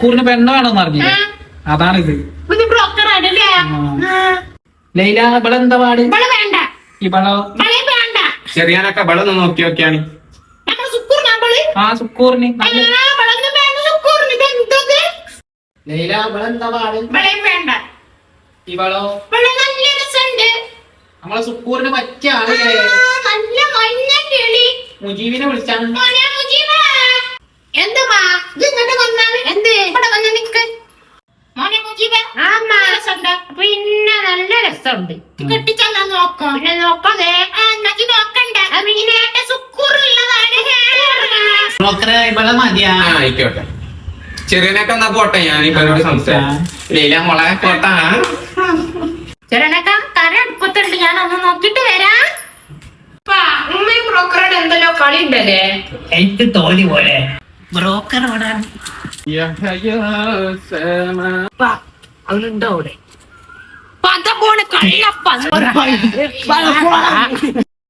കൂറിന് പെണ്ണ വേണമെന്ന് അറിഞ്ഞില്ല അതാണിത്. ഇത് ഇവിടെ എന്താ ലൈല പാട്? ഇവൾ ചെറിയാനൊക്കെ ഇവളൊന്ന് നോക്കി നോക്കിയാണ്. ആ സുക്കൂറിന്. ലൈല പാട്? ഇവളോ? നമ്മളെ സുക്കൂറിന് പറ്റിയ ആളല്ലേ? നല്ല മഞ്ഞ കിളി. മുജീബിനെ വിളിച്ചാണ്. പിന്നെ നല്ല രസമുണ്ട്. കെട്ടിച്ചെന്നാ നോക്കാം? പിന്നെ നോക്കാതെ നോക്കണ്ട. പിന്നെ? ആയിക്കോട്ടെ. ചെറിയനൊക്കെ എന്നാ പോട്ടെ? ഞാൻ ഇവരോട് സംസാരിക്കാം. ലീല മോളെ പോട്ടാ. ചെറനക്ക കര അടുപ്പത്തുണ്ട്. ഞാൻ ഒന്ന് നോക്കിട്ട് വരാം ഉമ്മയും ബ്രോക്കറോട് എന്തല്ലോ കളി ഉണ്ടല്ലേ? എനിക്ക് തോന്നി പോലെ. ബ്രോക്കർ அவனுண்டோ அவரு பத போன கள்ளப்பா